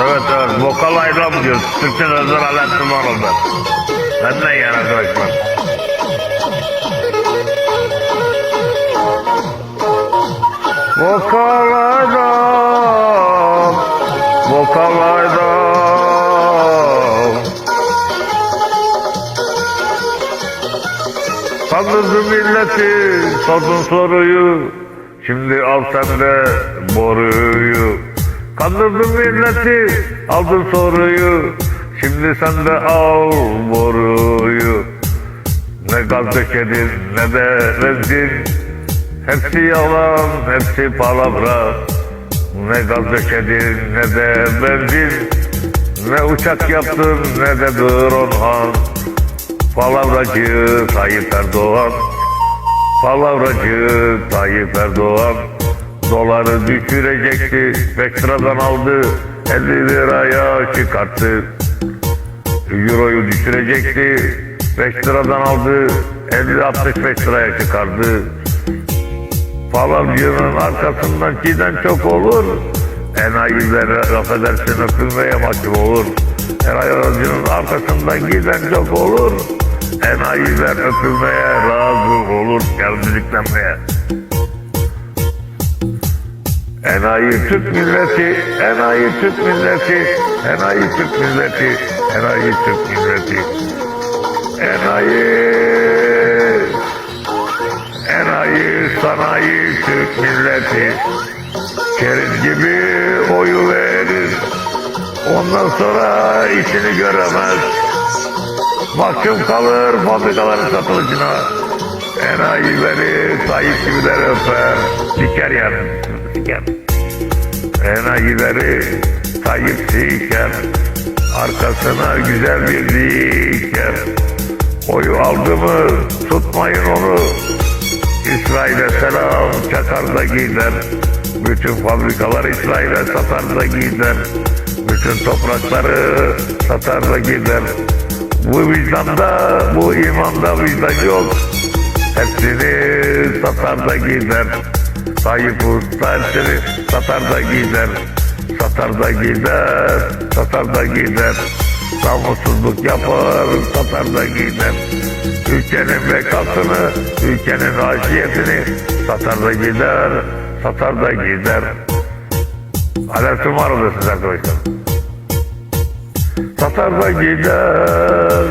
Evet evet vokal ayrılam diyor. Türkçe sözler Alaaddin Varol'da. Benden yana arkadaşlar. Vokal ayrılam. Vokal ayrılam. Kandırdı milleti sordun soruyu. Şimdi al sen de boruyu. Kandırdın milleti aldın soruyu. Şimdi sen de al boruyu. Ne gaz dökedin ne de rezil. Hepsi yalan hepsi palavra. Ne gaz dökedin ne de benzin Ne uçak yaptın ne de drone han Palavracı Tayyip Erdoğan. Palavracı Tayyip Erdoğan. Doları düşürecekti 5 liradan aldı. 50 liraya çıkarttı. Euroyu düşürecekti 5 liradan aldı. 50-65 liraya çıkardı. Palavcının arkasından giden çok olur. Enayiler affedersin öpülmeye mahkum olur. Enayilerin arkasından giden çok olur Enayiler öpülmeye razı olur Gelmediklenmeye Enayi Türk milleti, enayi Türk milleti, enayi Türk milleti, enayi Türk milleti, enayi, enayi sanayi Türk milleti, keriz gibi oyu verir, ondan sonra işini göremez, mahkum kalır fabrikaların satılışına, enayileri sahip gibiler öper, diker yani, diker. Enayileri Tayyip diker Arkasına güzel bir diker. Oyu aldı mı tutmayın onu. İsrail'e selam çakar da gider. Bütün fabrikalar İsrail'e satar da gider. Bütün toprakları satar da gider Bu vicdanda bu imanda vicdan yok. Hepsini satar da gider. Tayyip Usta hepsini satar da gider. Satar da gider Satar da gider. Namussuzluk yapar Satar da gider. Ülkenin bekasını Ülkenin haşiyetini Satar da gider Satar da gider. Alertim var odasınız arkadaşlar Satar da gider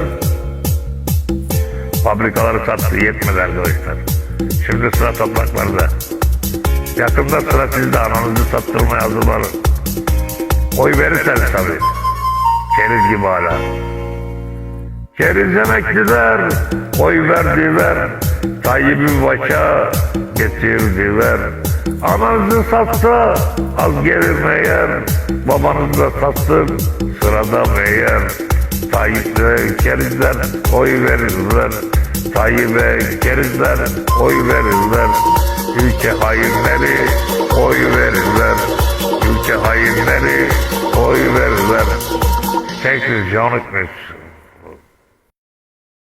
Fabrikaları sattı yetmedi arkadaşlar. Şimdi sıra topraklarda. Yakında sıra sizde ananızı sattırmaya hazırlanın. Oy verirseniz tabii. Keriz gibi hala. Keriz emekliler, oy verdiler. Tayyip'i başa getirdiler. Ananızı satsa az gelir meğer. Babanız da satsın sırada meğer. Tayyip'e kerizler oy verirler. Tayyip'e kerizler oy verirler. Ülke hainleri oy verirler. Ülke hainleri oy verirler. You, John Smith.